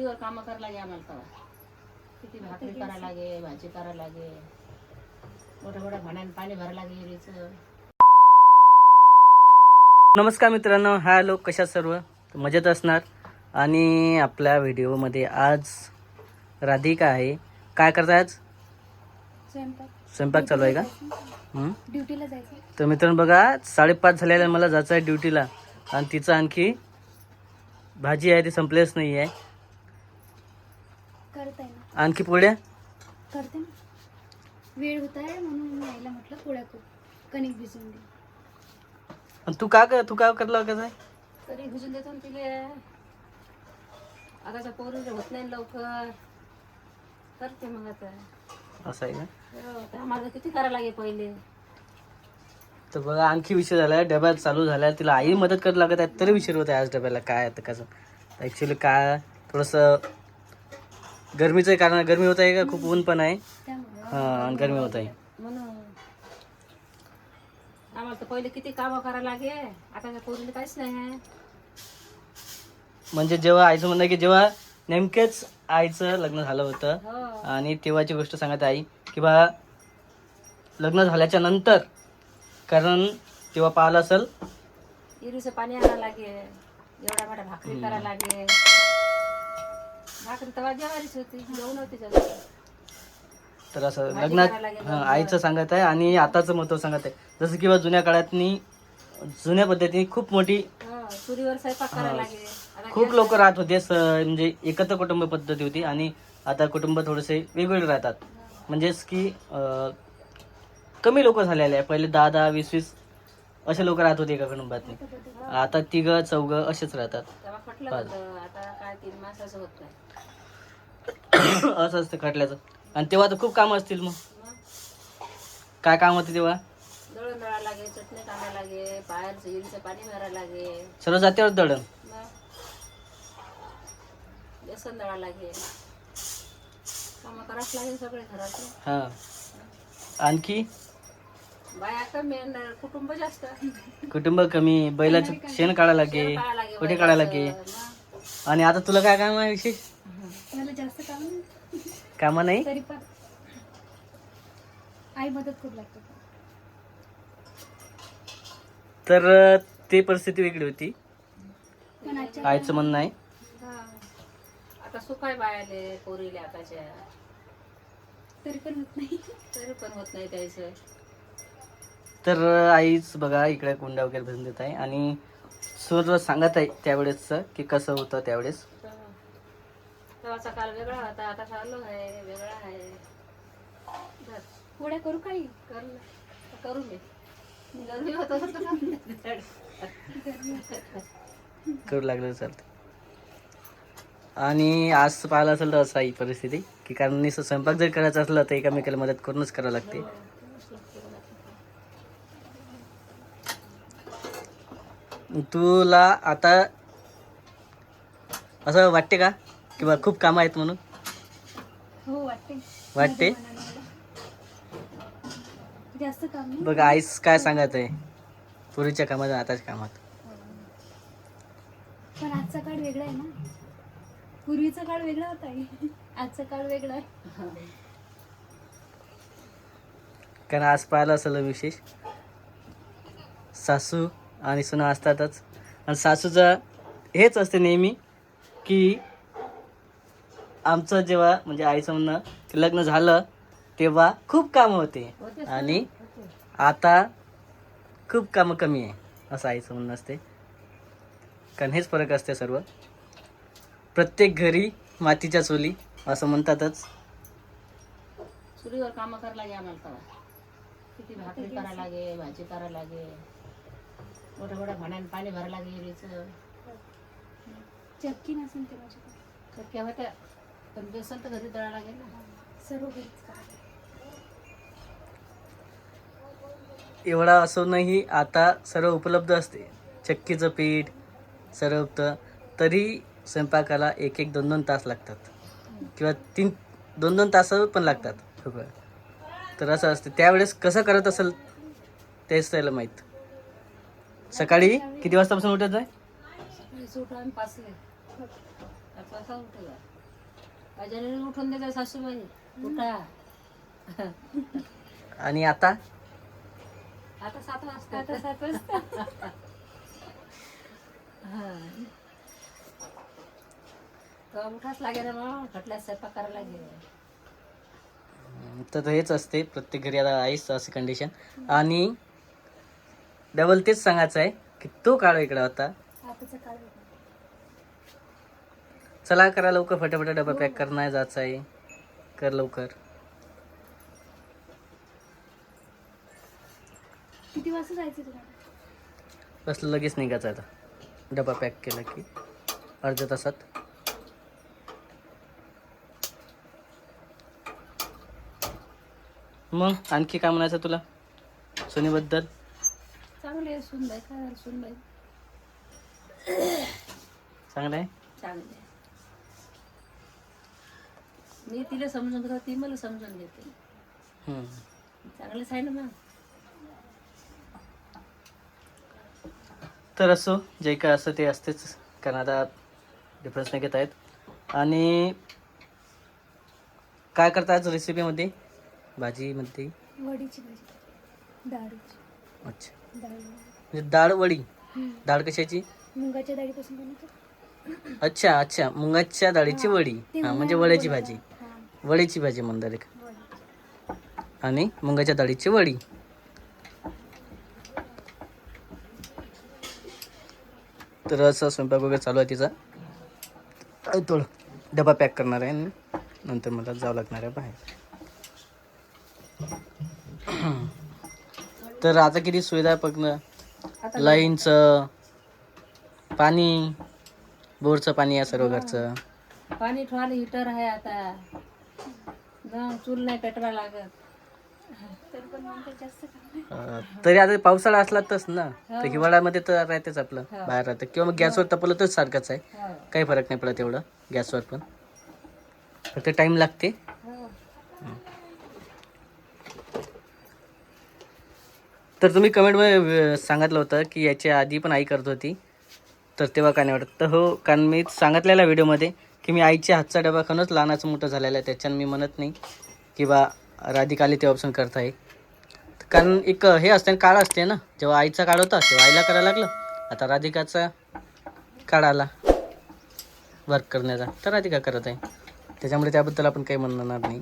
चुलीवर कामं करायला लागे आम्हाला तेव्हा. किती भाकरी करायला लागे भाजी करायला लागे मोठ्या मोठ्या भांड्यानं पाणी भरायला लागे विहिरीचं. नमस्कार मित्रांनो हॅलो कशा सर्व? मजेत असणार. आणि आपल्या व्हिडिओमध्ये आज राधिका आहे. काय करताय आज? स्वयंपाक. स्वयंपाक चालू आहे का? हं? ड्युटीला जायचं. तर मित्रांनो बघा साडेपाच झालेल्या मला जायचं आहे ड्युटीला. आणि तिचं आणखी भाजी आहे ती संपलेच नाही आहे करत आहे ना. आणखी पोळ्या करते ना. वेळ होत आहे म्हणून मी आईला म्हटलं पोळ्या करू. कणिक भिजवून दे. आणि तू का कर तू का करला कसं आहे तरी भुजून देतो ना तिले. आताच्या पोरीला होत नाही लवकर. करते मग आता. असं आहे का? हो, आम्हाला किती करायला लागे पहिले? तर बघा आणखी विषय झाला डब्यात चालू झाला तिला आई मदत करायला लागत आहे तरी विचार होत आहे आज डब्याला काय आहे तर कसं. ॲक्च्युली काय थोडंसं गरमीचं कारण गरमी होत आहे का? खूप ऊन पण आहे. हां गरमी होत आहे. म्हणून आम्हाला तर पहिले किती कामं करायला लागे आताच्या पोरीला काहीच नाही आहे. म्हणजे जेव्हा आईचं म्हणणं की जेव्हा नेमकेच आईचं लग्न झालं होतं हो. आणि तेव्हाची गोष्ट सांगत आई की बा लग्न झाल्याच्यानंतर कारण तेव्हा पाहिलं असेल इरीचं पाणी आणायला लागे एवढ्या मोठ्या भाकरी करायला लागे भाकरी तेव्हा जेवारीच होती. जेवण होती जास्त. तर असं भाजी लग्नात करायला हां, आईचं सांगत आहे आणि आताचं महत्त्व सांगत आहे. जसं की बा जुन्या काळातनी जुन्या पद्धतीने खूप मोठी हो, चुलीवर स्वयंपाक करायला लागे आता खूप लोक राहत होते स- म्हणजे एकत्र कुटुंब पद्धती होती आणि आता कुटुंब थोडेसे वेगवेगळे राहतात. म्हणजेच की अं, कमी लोक झालेले आहे. पहिले दहा दहा वीस वीस असे लोक राहत होते एका कुटुंबातनी. आता तिघ चौघ असेच राहतात. तेव्हा खटलं होतं. आता काय तीन मासाचं होत नाही. असं असतं खटल्याचं. आणि तेव्हा तर खूप कामं असतील मग. काय काम होते तेव्हा? दळण दळायला लागे चटणी लागे बाहेरचं इरीचं पाणी लागे. सर्व जात्यावर दळण. बेसन दळायला लागे. कामं करावंच लागेल सगळे घरातले. हां. आणखी? बाया कमी आणि कुटुंब जास्त. कुटुंब कमी बैलाचं शेण काढायला लागे कुठे काढायला लागे? आणि आता तुला काय काम आहे विशेष मला जास्त काम नाही कामं नाही? तरी पण. आई मदत करू लागतो. तर ते परिस्थिती वेगळी होती. पण आजच्या आईचं म्हणणं आहे. आता सुखाय बायाले पोरीले आताच्या. तरी पण होत नाही. तरी पण होत नाही त्याचं. तर आईच बघा इकडे कुंडा वगैरे भरून देत आहे. आणि सूर सांगत आहे त्यावेळेसचं की कसं होतं त्यावेळेस. तेव्हाचा काल वेगळा होता आता चालू आहे वेगळा आहे. पोळ्या करू काही? कर. करू मी. गरमी होत होत करू लागलं चालतं आणि आज पाहिलं असेल तर असं आहे परिस्थिती की कारण नुसतं स्वयंपाक जर करायचं असलं तर एकामेकाला मदत करूनच करावं लागते. तुला आता असं वाटते का? किंवा खूप कामं आहेत म्हणून. हो वाटते. जास्त काम नाही. बघा आईस काय सांगत आहे पूर्वीच्या कामात आणि आताच्या कामात. पण आजचा काळ वेगळा आहे ना. पूर्वीचा काळ वेगळा होता. आजचा काळ वेगळा आहे. कारण आज पाहिलं असेल विशेष? सासू आणि सुना असतातच. आणि सासूचं हेच असते नेहमी की आमचं जेव्हा म्हणजे आईचं म्हणणं लग्न झालं तेव्हा खूप कामं होते. आणि आता खूप कामं कमी आहे असं आईचं म्हणणं असते कारण हेच फरक असते सर्व. प्रत्येक घरी मातीच्या चुली असं म्हणतातच. चुलीवर कामं करायला लागे आम्हाला तेव्हा किती भाकरी करायला लागे भाजी करायला लागे मोठ्या मोठ्या भांड्यानं पाणी भरायला लागे विहिरीचं चक्की नसेल ते माझ्याकडे. शक्य होत्या. पण बेसन तर घरी दळायला लागेल ना. सर्व. एवढा असूनही आता सर्व उपलब्ध असते. चक्कीचं पीठ सर्व उपतं तरी स्वयंपाकाला एक एक दोन दोन तास लागतात. किंवा तीन दोन दोन तास पण लागतात. सगळं तर असं असते. त्यावेळेस कसं करत असेल तेच त्याला माहीत. सकाळी किती वाजतापासून उठत आहे? सकाळी सुट आम्ही पाचले कसा उठेगा अजून उठून देतात सासूबाई. उठा. आणि आता? आता सात वाजता. आता सात वाजता. हा. उठाच लागेल ना मग. खटल्यात स्वयंपाक करायला लागेल. तर हेच असते. प्रत्येक घरी आता आहेच अशी कंडिशन आणि डबल तेच सांगायचं आहे की तो काळ इकडे होता. वेगळा. चला करा लवकर फटाफट डबा पॅक करणार जायचं आहे कर लवकर. किती वाजता जायचं तुला? बस लगेच निघायचं आता. डबा पॅक केला की अर्ध्या तासात. मग आणखी काय म्हणायचं तुला? सोनीबद्दल? चांगले आहे, सुनबाई काय झालं, सुनबाई चांगलं आहे? चांगले आहे. मी तिला समजून घेतो ती मला समजून घेते. हम्म. चांगलेच आहे ना मग. तर असो जे काय असं ते असतेच कारण आता डिफरन्स नाही घेत आहेत. आणि काय करता आज रेसिपीमध्ये भाजीमध्ये वडीची भाजी. डाळीची अच्छा. डाळ म्हणजे डाळ वडी. डाळ कशाची? मुगाच्या डाळीपासून बनवतो. अच्छा अच्छा. मुगाच्या डाळीची वडी. हां म्हणजे वड्याची. भाजी. वडीची भाजी म्हणतात एक. आणि मुगाच्या डाळीची वडी. तर असं स्वयंपाक वगैरे चालू आहे तिचा. थोडं डबा पॅक करणार आहे. नंतर मला जावं लागणार आहे बाहेर. तर आता किती सुविधा आहे बघ ना. आता लाईनचं पाणी बोरचं पाणी आहे सर्व घरचं. पाणी ठेवायला हिटर आहे आता. न चूल नाही पेटवा लागत. तरी पण मग ते जास्त काम नाही. अं, तरी आता पावसाळा असला तरच ना. तर हिवाळ्यामध्ये तर राहतेच आपलं हो. बाहेर राहतं. किंवा मग गॅसवर तपलं तर सारखंच आहे. हो. काही फरक नाही पडत एवढं गॅसवर पण. फक्त टाइम लागते. हो. तर तुम्ही कमेंटमध्ये सांगितलं होतं की याच्या आधी पण आई करत होती. तर तेव्हा काय नाही वाटत. तर हो कारण मी सांगितलेल्या व्हिडिओमध्ये की मी आईच्या हातचा डबा खाऊनच लहानाचं मोठं झालेलं आहे त्याच्यानं मी म्हणत नाही की बा राधिकाले ते ऑप्शन करताय. कारण एक हे असते ना काळ असते ना जेव्हा आईचा काळ होता तेव्हा आईला करायला लागलं. आता राधिकाचा काळ आला वर्क करण्याचा. तर राधिका करत आहे. त्याच्यामुळे त्याबद्दल आपण काही म्हणणार नाही.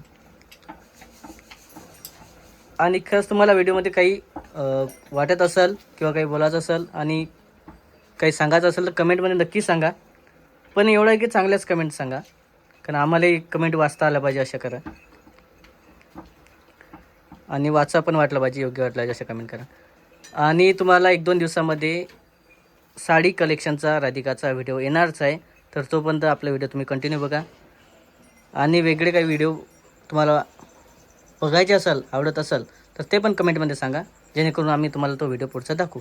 आणि खरंच तुम्हाला व्हिडिओमध्ये काही वाटत असेल किंवा काही बोलायचं असेल आणि काही सांगायचं असेल तर कमेंटमध्ये नक्की सांगा. पण एवढं आहे की चांगल्याच कमेंट सांगा. कारण आम्हालाही कमेंट वाचता आलं पाहिजे अशा करा. आणि वाचा पण वाटलं पाहिजे योग्य वाटलं अशा कमेंट करा. आणि तुम्हाला एक दोन दिवसामध्ये साडी कलेक्शनचा राधिकाचा व्हिडिओ येणारच आहे. तर तोपर्यंत आपला व्हिडिओ तुम्ही कंटिन्यू बघा. आणि वेगळे काही व्हिडिओ तुम्हाला बघायचे असेल आवडत असेल तर ते पण कमेंटमध्ये सांगा. जेणेकरून आम्ही तुम्हाला तो व्हिडिओ पुढचा दाखवू.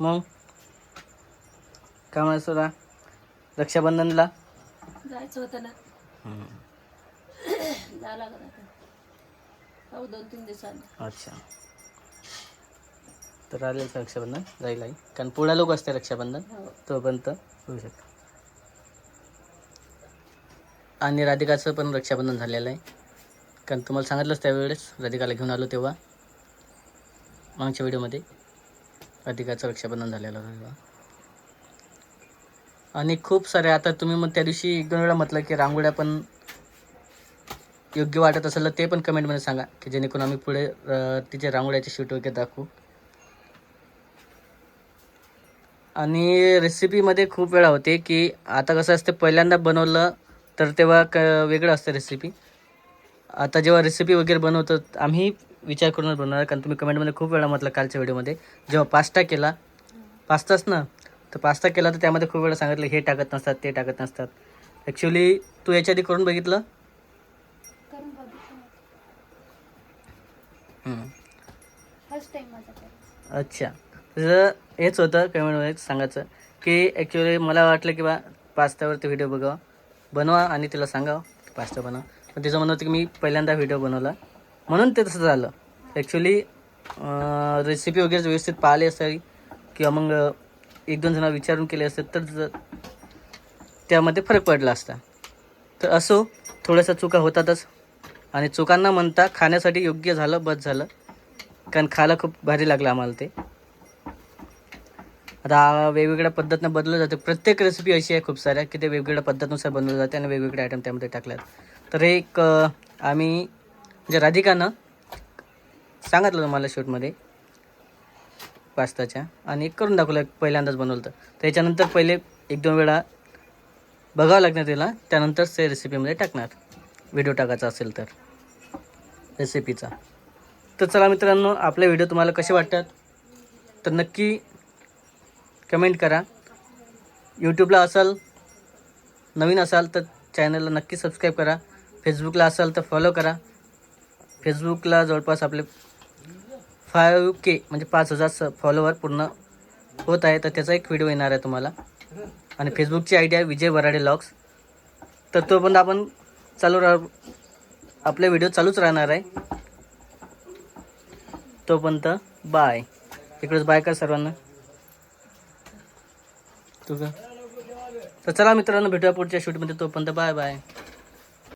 मग? काय म्हणायचं तुला रक्षाबंधनला. जायचं होतं ना. जावं लागत आता हो दोन तीन दिवसांनी. अच्छा. तर आलेलं रक्षाबंधन जाईल आई. कारण पुढ्या लोक असते रक्षाबंधन हो. तोपर्यंत होऊ शकतं. आणि राधिकाचं पण रक्षाबंधन झालेलं आहे. कारण तुम्हाला सांगितलंच त्यावेळेस राधिकाला घेऊन आलो तेव्हा. मागच्या व्हिडिओमध्ये राधिकाचं रक्षाबंधन झालेलं होतं तेव्हा. आणि खूप सारे आता तुम्ही मग त्या दिवशी एक दोन वेळा म्हटलं की रांगोळ्या पण योग्य वाटत असेल तर ते पण कमेंटमध्ये सांगा की जेणेकरून आम्ही पुढे तिचे रांगोळ्याचे शूट वगैरे दाखवू. आणि रेसिपीमध्ये खूप वेळा होते की आता कसं असते पहिल्यांदा बनवलं तर तेव्हा क वेगळं असतं रेसिपी आता जेव्हा रेसिपी वगैरे बनवतो आम्ही विचार करूनच बनवणार कारण तुम्ही कमेंटमध्ये खूप वेळा म्हटलं कालच्या व्हिडिओमध्ये जेव्हा पास्ता केला पास्ताच ना? तर पास्ता केला तर त्यामध्ये खूप वेळा सांगितलं हे टाकत नसतात ते टाकत नसतात. ॲक्च्युली तू याच्या आधी करून बघितलं. अच्छा. तर हेच होतं कमेंटमध्ये सांगायचं की ॲक्च्युली मला वाटलं की बा पास्त्यावरती व्हिडिओ बघावा. बनवा आणि तिला सांगावं की पास्ता बनवा. पण तिचं म्हणणं होतं की मी पहिल्यांदा व्हिडिओ बनवला. म्हणून ते तसं झालं. ॲक्च्युली रेसिपी वगैरे व्यवस्थित पाहिली असावी किंवा मग एक दोन जणांना विचारून केले असते तर त्यामध्ये फरक पडला असता. तर असो थोड्याशा चुका होतातच. आणि चुकांना म्हणता खाण्यासाठी योग्य झालं बस झालं. कारण खायला खूप भारी लागलं आम्हाला ते. आता वेगवेगळ्या पद्धतीनं बदललं जाते. प्रत्येक रेसिपी अशी आहे खूप साऱ्या की ते वेगवेगळ्या पद्धतीनुसार बनवलं जाते आणि वेगवेगळे आयटम त्यामध्ये टाकल्यात. तर हे एक आम्ही म्हणजे राधिकानं सांगितलं तुम्हाला शूटमध्ये पास्ताच्या आणि करून दाखवलं पहिल्यांदाच बनवलं तर त्याच्यानंतर पहिले एक दोन वेळा बघावं लागणार त्याला. त्यानंतर ते रेसिपीमध्ये टाकणार. व्हिडिओ टाकायचा असेल तर. रेसिपीचा तर चला मित्रांनो आपले व्हिडिओ तुम्हाला कसे वाटतात? तर नक्की कमेंट करा. यूट्यूबला असाल नवीन असाल तर चॅनलला नक्की सबस्क्राईब करा. फेसबुकला असाल तर फॉलो करा. फेसबुकला जवळपास आपले फाईव्ह के म्हणजे पाच हजार फॉलोवर पूर्ण होत आहे तर त्याचा एक व्हिडिओ येणार आहे तुम्हाला. आणि फेसबुकची आय डी आहे विजय वराडे लॉक्स. तर तोपर्यंत आपण चालू राह आपले व्हिडिओ चालूच राहणार आहे. तोपर्यंत बाय इकडेच बाय कर सर्वांना. तुझं तर चला मित्रांनो भेटूया पुढच्या शूटमध्ये तोपर्यंत बाय बाय